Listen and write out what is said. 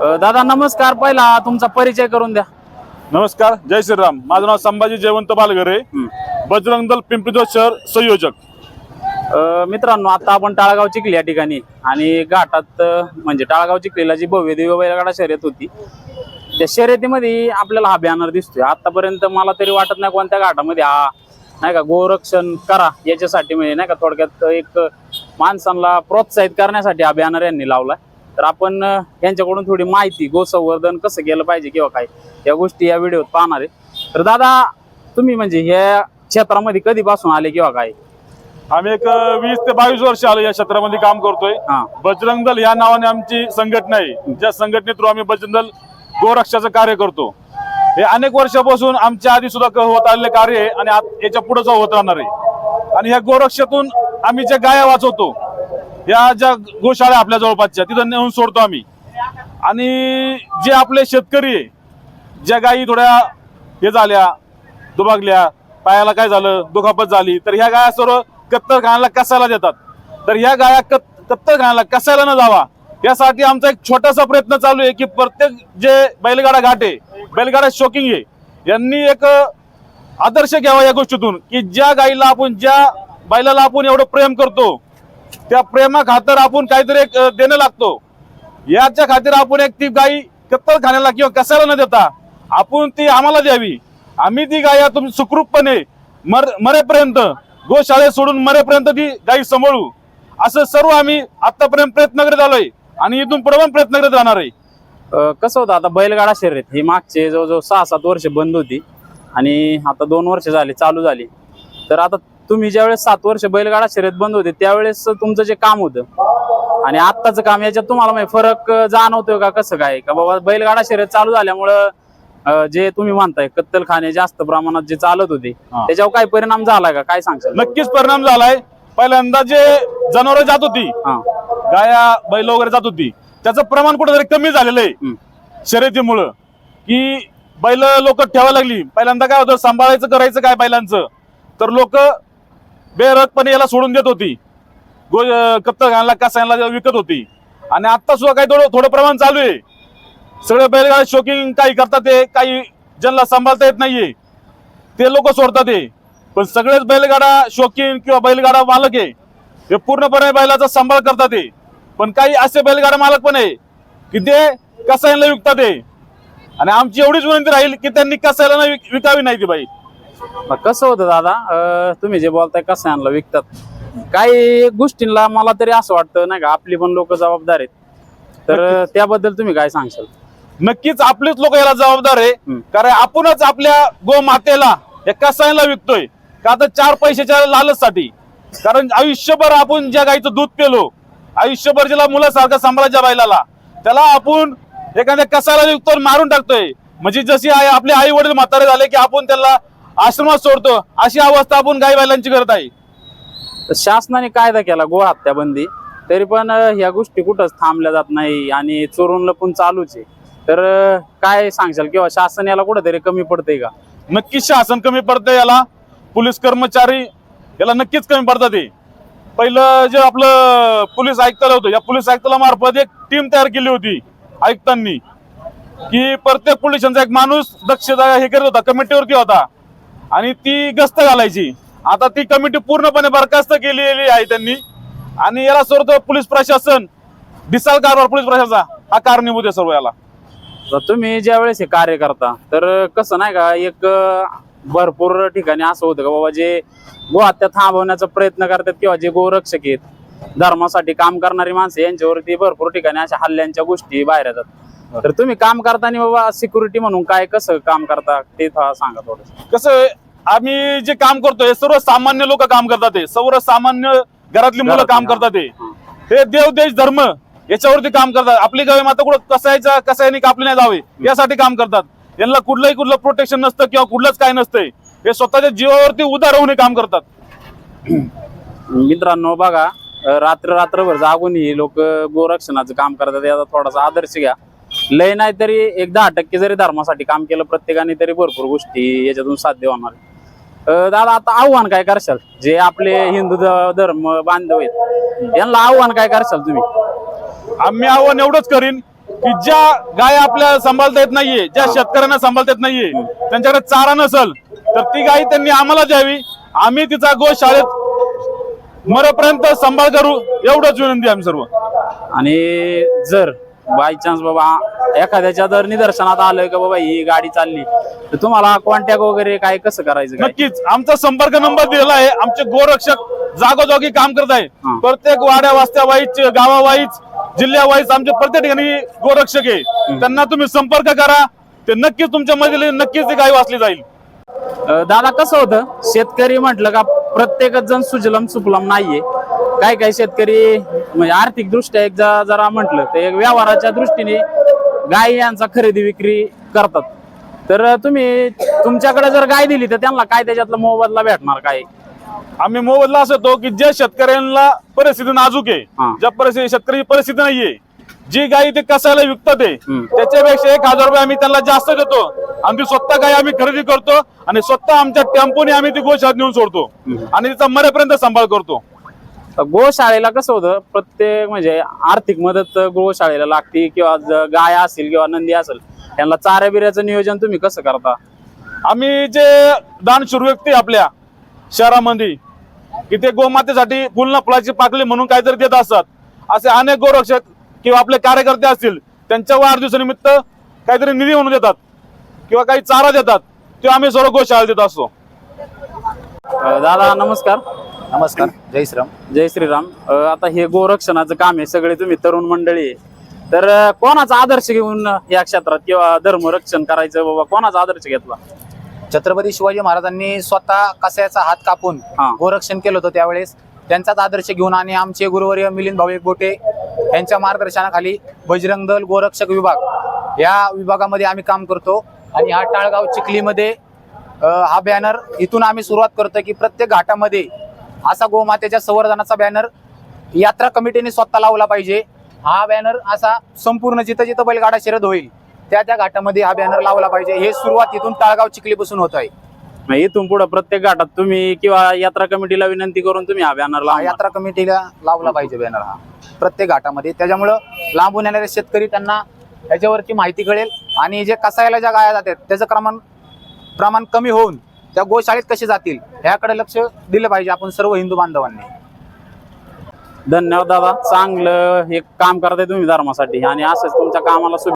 अ, दादा नमस्कार. पहिला तुमचा परिचय करून द्या. नमस्कार जय श्रीराम. माझं नाव संभाजी जयवंत बालगरे. बजरंग दल पिंपरी शहर संयोजक. अ, मित्रांनो आता आपण टाळगाव चिखली या ठिकाणी. आणि घाटात अ, म्हणजे टाळगाव चिखलीला जी भव्य दिव्य बैलगाडा शर्यत होती त्या शर्यतीमध्ये आपल्याला हा बॅनर दिसतोय. आतापर्यंत मला तरी वाटत नाही कोणत्या घाटामध्ये हा नाही का गोरक्षण करा याच्यासाठी म्हणजे नाही का थोडक्यात एक माणसांना प्रोत्साहित करण्यासाठी हा बॅनर यांनी लावलाय. तर आपण यांच्याकडून थोडी माहिती गोसंवर्धन कसं केलं पाहिजे किंवा काय या गोष्टी या व्हिडिओत पाहणार आहे. तर दादा तुम्ही म्हणजे या क्षेत्रामध्ये कधीपासून आले किंवा काय? आम्ही एक वीस ते बावीस वर्ष आलो या क्षेत्रामध्ये काम करतोय. हा. बजरंग दल या नावाने आमची संघटना आहे. ज्या संघटने थ्रू आम्ही बजरंग दल गोरक्षाचं कार्य करतो. हे अनेक वर्षापासून आमच्या आधी सुद्धा होत आलेले कार्य आहे आणि याच्यापुढे होत राहणार आहे. आणि ह्या गोरक्षातून आम्ही ज्या गाया वाचवतो या ज्या गोशाळा आपल्या जवळपासच्या तिथं नेऊन सोडतो आम्ही. आणि जे आपले शेतकरी आहे ज्या गायी थोड्या हे झाल्या दुभागल्या पायाला काय झालं दुखापत झाली तर ह्या गाया सर्व कत्तलखान्याला कसायला देतात. तर ह्या गाया कत कत्तलखान्याला कसायला न जावा यासाठी आमचा एक छोटासा प्रयत्न चालू आहे की प्रत्येक जे बैलगाडा घाट आहे बैलगाडा शोकिंग आहे यांनी एक आदर्श घ्यावा या गोष्टीतून की ज्या गाईला आपण ज्या बैलाला आपण एवढं प्रेम करतो त्या प्रेमा खातर आपण काहीतरी एक देणं लागतो. याच्या खातीर आपण एक ती गाई कत्तलखान्याला किंवा कसायला न देता आपण ती आम्हाला द्यावी. आम्ही ती गाय तुम्ही सुखरूपपणे मर मरेपर्यंत गोशाळे सोडून मरेपर्यंत ती गाई सांभाळू. असं सर्व आम्ही आतापर्यंत प्रयत्न करत आलोय आणि इथून पुढे पण प्रयत्न करत राहणार आहे. कसं होतं आता बैलगाडा शर्यत ही मागचे जवळजवळ सहा सात वर्ष बंद होती आणि आता दोन वर्ष झाली चालू झाली. तर आता तुम्ही ज्यावेळेस सात वर्ष बैलगाडा शर्यत बंद होते त्यावेळेस तुमचं जे काम होतं. आणि आत्ताचं काम याच्यात तुम्हाला म्हणजे फरक जाणवतोय का कसं काय? का बाबा बैलगाडा शर्यत चालू झाल्यामुळं जे तुम्ही म्हणताय कत्तलखाने जास्त प्रमाणात जे चालत होते. त्याच्यावर काय परिणाम झाला का? काय सांगशाल? नक्कीच परिणाम झालाय. पहिल्यांदा जे जनावर जात होती गाया बैल वगैरे जात होती त्याचं प्रमाण कुठेतरी कमी झालेलं आहे. शर्यतीमुळं. की बैल लोक ठेवायला लागली. पहिल्यांदा काय होतं सांभाळायचं करायचं काय बैलांचं तर लोक बेरकपणे याला सोडून देत होती. गो कत्तल घालला कसायला विकत होती. आणि आता सुद्धा काही थोडं थोडं प्रमाण चालू आहे. सगळे बैलगाडा शोकिंग काही करतात ते काही ज्यांना सांभाळता येत नाहीये. ते लोक सोडतात ते. पण सगळेच बैलगाडा शौकीन किंवा बैलगाडा मालक आहे. हे पूर्णपणे बैलाचा सांभाळ करतात ते. पण काही असे बैलगाडा मालक पण आहे की ते कसायला विकतात ते. आणि आमची एवढीच विनंती राहील की त्यांनी कसायला विक- विकावी नाही ती बाई. मग कसं होतं दादा? अं, तुम्ही जे बोलताय कसं आणलं विकतात? काही गोष्टींना मला तरी असं वाटतं नाही का आपली पण लोक जबाबदार आहेत. तर अं, त्याबद्दल तुम्ही काय सांगशाल? नक्कीच आपलेच लोक याला जबाबदार आहे. हम्म. कारण आपणच आपल्या गो मातेला या कसायला विकतोय? का तर चार पैशाच्या लालचसाठी? कारण आयुष्यभर आपण ज्या गाईचं दूध पेलो आयुष्यभर ज्याला मुलासारखं सांभाळायच्या बैलाला त्याला आपण एखाद्या कसायला विकतो आणि मारून टाकतोय. म्हणजे जशी आई आपले आई वडील म्हातारे झाले की आपण त्याला आश्रमात सोडतो. अशी अवस्था आपण गाई बैलांची करत आहे. तर शासनाने कायदा केला गो हत्या बंदी तरी पण ह्या गोष्टी कुठंच थांबल्या जात नाही आणि चोरून लपून चालूच आहे. तर काय सांगशाल किंवा शासन याला कुठंतरी कमी पडतंय का? नक्कीच शासन कमी पडतं याला. पोलीस कर्मचारी याला नक्कीच कमी पडतात ते पहिलं जे आपलं पोलीस आयुक्ताला होतं या पोलीस आयुक्ताला मार्फत एक टीम तयार केली होती आयुक्तांनी. की प्रत्येक पोलिसांचा एक माणूस दक्षता हे करत होता कमिटीवरती होता. आणि ती गस्त घालायची. आता ती कमिटी पूर्णपणे बरखास्त केलेली आहे त्यांनी. आणि याला सर्व पोलीस प्रशासन. दिसाल कारभार पोलीस प्रशासन हा कारणीभूत आहे सर्व याला. तर तुम्ही ज्या वेळेस हे कार्य करता तर कसं नाही का एक भरपूर ठिकाणी असं होतं का बाबा जे गोहत्या थांबवण्याचा प्रयत्न करतात किंवा जे गोरक्षक आहेत धर्मासाठी काम करणारी माणसं यांच्यावरती भरपूर ठिकाणी अशा हल्ल्यांच्या गोष्टी बाहेर येतात. तर तुम्ही काम करताना बाबा सिक्युरिटी म्हणून काय कसं काम करता? ते थोडं सांगा थोडं कसं आम्ही जे काम करतोय सर्व सामान्य लोक काम करतात ते सर्व सामान्य घरातली मुलं काम हा. करतात ते हे. देव देश धर्म याच्यावरती काम करतात. आपली गावी माता कुठं कसायचा कसायनी कापली नाही जावे यासाठी काम करतात. यांना कुठलंही कुठलं प्रोटेक्शन नसतं किंवा कुठलंच काय नसतंय. हे स्वतःच्या जीवावरती उदार होऊन हे काम करतात. मित्रांनो बघा रात्र रात्रभर जागून ही लोक गोरक्षणाचं काम करतात. याचा थोडासा आदर्श घ्या. लय नाही तरी एक दहा टक्के जरी धर्मासाठी काम केलं प्रत्येकाने तरी भरपूर गोष्टी याच्यातून साध्य होणार. अं, दादा आता आव्हान काय करशाल? जे आपले हिंदू ध- धर्म बांधव आहेत यांना आव्हान काय करशाल तुम्ही? आम्ही आव्हान एवढंच करीन की ज्या गाय आपल्या सांभाळता येत नाहीये ज्या शेतकऱ्यांना सांभाळता येत नाहीये त्यांच्याकडे चारा नसल तर ती गाय त्यांनी आम्हाला द्यावी. आम्ही तिचा गो शाळेत मरेपर्यंत सांभाळ करू एवढंच विनंती आहे आम्ही सर्व. आणि जर बाय चान्स बाबा एखाद्याच्या जर निदर्शनात आलं का बाबा ही गाडी चालली. तर तुम्हाला कॉन्टॅक्ट वगैरे काय कसं करायचं काय? नक्कीच. आमचा संपर्क नंबर दिलेला आहे. आमचे गोरक्षक जागोजागी काम करत आहे. हा. प्रत्येक वाड्या वास्त्या वाईज गावा वाईज जिल्ह्या वाईज आमचे प्रत्येक ठिकाणी गोरक्षक आहे. त्यांना तुम्ही संपर्क करा. ते नक्कीच तुमच्या मध्ये नक्कीच ती गाय वाचली जाईल. अं, दादा कसं होतं? शेतकरी म्हटलं का प्रत्येकच जण सुजलम सुफलम नाहीये. काय काय शेतकरी म्हणजे आर्थिक दृष्ट्या एक जरा म्हटलं तर एक व्यवहाराच्या दृष्टीने गाय यांचा खरेदी विक्री करतात. तर तुम्ही तुमच्याकडे जर गाय दिली तर त्यांना काय त्याच्यातला मोबदला भेटणार काय? आम्ही मोबदला असं होतो की ज्या शेतकऱ्यांना परिस्थिती नाजूक आहे. ज्या परिस्थिती शेतकरी परिस्थिती नाहीये जी गाय ते कसायला विकतात आहे. त्याच्यापेक्षा एक हजार रुपये आम्ही त्यांना जास्त देतो. आणि ती स्वतः गाय आम्ही खरेदी करतो आणि स्वतः आमच्या टेम्पोने आम्ही ती गोशाळेत नेऊन सोडतो. आणि तिचा मरेपर्यंत सांभाळ करतो. गोशाळेला कसं होतं प्रत्येक म्हणजे आर्थिक मदत गोशाळेला लागते किंवा गाय असेल किंवा नंदी असेल त्यांना चाऱ्या बिऱ्याचं नियोजन तुम्ही कसं करता? आम्ही जे दानशूर व्यक्ती आपल्या शहरामध्ये की ते गोमातेसाठी फुल फुलाची पाकळी म्हणून काहीतरी देत असतात. असे अनेक गोरक्षक किंवा आपले कार्यकर्ते असतील त्यांच्या वाढदिवसानिमित्त काहीतरी निधी म्हणून देतात किंवा काही चारा देतात ते आम्ही सर्व गोशाळा देत असतो. दादा नमस्कार. नमस्कार जय श्रीराम. जय श्रीराम. अं, आता हे गोरक्षणाचं काम आहे सगळे तुम्ही तरुण मंडळी आहे. तर अं, कोणाचा आदर्श घेऊन या क्षेत्रात किंवा धर्मरक्षण करायचं बाबा कोणाचा आदर्श घेतला? छत्रपती शिवाजी महाराजांनी स्वतः कसायाचा हात कापून हा. गोरक्षण केलं होतं त्यावेळेस. त्यांचाच आदर्श घेऊन आणि आमचे गुरुवर्य मिलिंद भाऊ गोटे यांच्या मार्गदर्शनाखाली बजरंग दल गोरक्षक विभाग या विभागामध्ये आम्ही काम करतो. आणि हा टाळगाव चिखलीमध्ये अ, हा बॅनर इथून आम्ही सुरुवात करतो की प्रत्येक घाटामध्ये असा गोमातेच्या संवर्धनाचा बॅनर यात्रा कमिटीने स्वतः लावला पाहिजे. हा बॅनर असा संपूर्ण जिथं जिथं बैलगाडा शर्यत होईल त्या त्या घाटामध्ये हा बॅनर लावला पाहिजे. हे सुरुवात इथून ताळगाव चिखलीपासून होत आहे. इथून पुढे प्रत्येक घाटात तुम्ही किंवा यात्रा कमिटीला विनंती करून तुम्ही हा बॅनर लावा यात्रा कमिटीला लावला पाहिजे बॅनर हा. प्रत्येक घाटामध्ये. त्याच्यामुळं लांबून येणारे शेतकरी त्यांना त्याच्यावरची माहिती कळेल आणि जे कसायला ज्या गाया जातात त्याचं प्रमाण प्रमाण कमी होऊन त्या गोशाळेत कसे जातील ह्याकडे लक्ष दिलं पाहिजे आपण सर्व हिंदू बांधवांनी. धन्यवाद दादा. चांगलं हे काम करताय तुम्ही धर्मासाठी आणि असंच तुमच्या कामाला